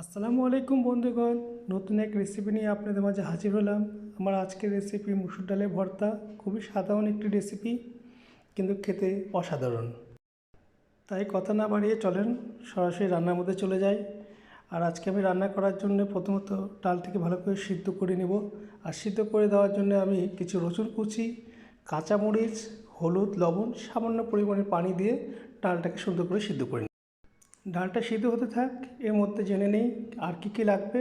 আসসালামু আলাইকুম বন্ধুগণ, নতুন এক রেসিপি নিয়ে আপনাদের মাঝে হাজির হলাম। আমার আজকের রেসিপি মুসুর ডালের ভর্তা, খুবই সাধারণ একটি রেসিপি কিন্তু খেতে অসাধারণ। তাই কথা না বাড়িয়ে চলেন, সরাসরি রান্নার মধ্যে চলে যাই। আর আজকে আমি রান্না করার জন্য প্রথমত ডালটিকে ভালো করে সিদ্ধ করে নেব। আর সিদ্ধ করে দেওয়ার জন্য আমি কিছু রসুন কুচি, কাঁচামরিচ, হলুদ, লবণ, সামান্য পরিমাণে পানি দিয়ে ডালটাকে সুন্দর করে সিদ্ধ করে ডালটা সিদ্ধ হতে থাক, এর মধ্যে জেনে নেই আর কী কী লাগবে।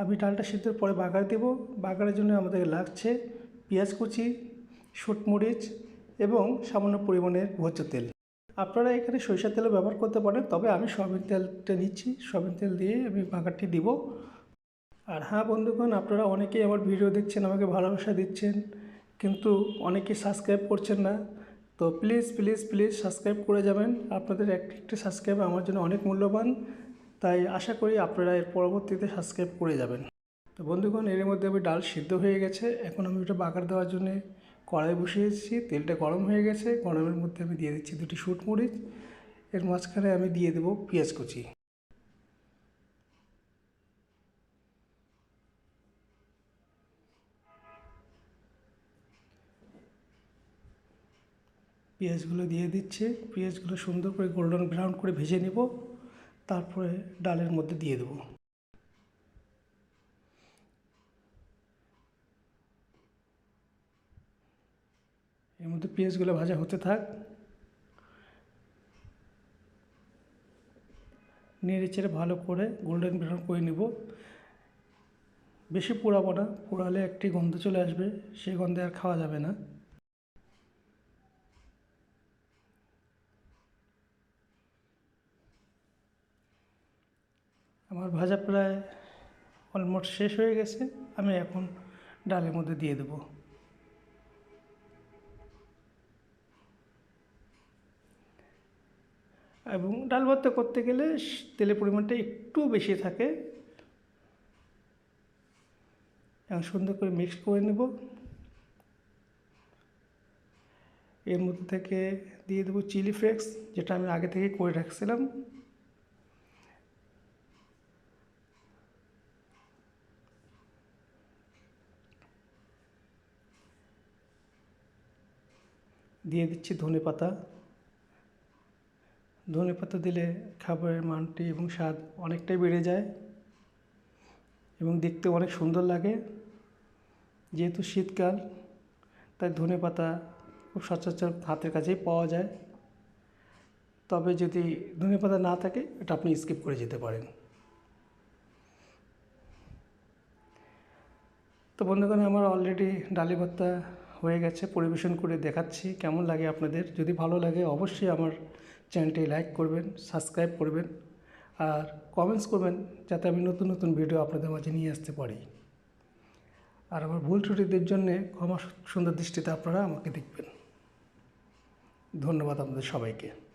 আমি ডালটা সিদ্ধর পরে বাগার দেব। বাগারের জন্য আমাদের লাগছে পেঁয়াজ কুচি শুটমরিচ এবং সামান্য পরিমাণের ভোজ্য তেল। আপনারা এখানে সরিষার তেলও ব্যবহার করতে পারেন, তবে আমি সয়াবিন তেলটা নিচ্ছি। সয়াবিন তেল দিয়ে আমি বাগারটি দিব। আর হ্যাঁ বন্ধুগণ, আপনারা অনেকেই আমার ভিডিও দেখছেন, আমাকে ভালোবাসা দিচ্ছেন, কিন্তু অনেকেই সাবস্ক্রাইব করছেন না। তো প্লিজ প্লিজ প্লিজ সাবস্ক্রাইব করে যাবেন। আপনাদের একটি একটি সাবস্ক্রাইব আমার জন্য অনেক মূল্যবান। তাই আশা করি আপনারা এর পরবর্তীতে সাবস্ক্রাইব করে যাবেন। তো বন্ধুগণ এর মধ্যে আমি ডাল সিদ্ধ হয়ে গেছে। এখন আমি ওটা বাগার দেওয়ার জন্য কড়াই বসিয়েছি তেলটা গরম হয়ে গেছে। গরমের মধ্যে আমি দিয়ে দিচ্ছি দুটি শুট মরিচ এর মাঝখানে আমি দিয়ে দেবো পেঁয়াজ কুচি। পেঁয়াজগুলো দিয়ে দিচ্ছে। পেঁয়াজগুলো সুন্দর করে গোল্ডেন ব্রাউন করে ভেজে নেব। তারপরে ডালের মধ্যে দিয়ে দেবো। এর মধ্যে পেঁয়াজগুলো ভাজা হতে থাক। নেড়ে চেড়ে ভালো করে গোল্ডেন ব্রাউন করে নেব। বেশি পোড়াবো না, পোড়ালে একটি গন্ধ চলে আসবে, সেই গন্ধে আর খাওয়া যাবে না। আমার ভাজা প্রায় অলমোস্ট শেষ হয়ে গেছে, আমি এখন ডালের মধ্যে দিয়ে দেবো। এবং ডাল ভর্তা করতে গেলে তেলের পরিমাণটা একটু বেশি থাকে। এবং সুন্দর করে মিক্স করে নেব। এর মধ্যে থেকে দিয়ে দেবো চিলি ফ্লেক্স যেটা আমি আগে থেকে করে রাখছিলাম। দিয়ে দিচ্ছি ধনে পাতা। ধনে পাতা দিলে খাবারের মানটি এবং স্বাদ অনেকটাই বেড়ে যায় এবং দেখতে অনেক সুন্দর লাগে। যেহেতু শীতকাল, তাই ধনে পাতা খুব সচরাচর হাতের কাছেই পাওয়া যায়। তবে যদি ধনে পাতা না থাকে, এটা আপনি স্কিপ করে যেতে পারেন। তো বন্ধুগণ, আমার অলরেডি ডালি ভর্তা হয়ে গেছে, পরিবেশন করে দেখাচ্ছি, কেমন লাগে আপনাদের? যদি ভালো লাগে অবশ্যই আমার চ্যানেলটি লাইক করবেন, সাবস্ক্রাইব করবেন, আর কমেন্টস করবেন যাতে আমি নতুন নতুন ভিডিও আপনাদের মাঝে নিয়ে আসতে পারি। আর আমার ভুল ত্রুটিদের জন্যে ক্ষমা সুন্দর দৃষ্টিতে আপনারা আমাকে দেখবেন। ধন্যবাদ আপনাদের সবাইকে।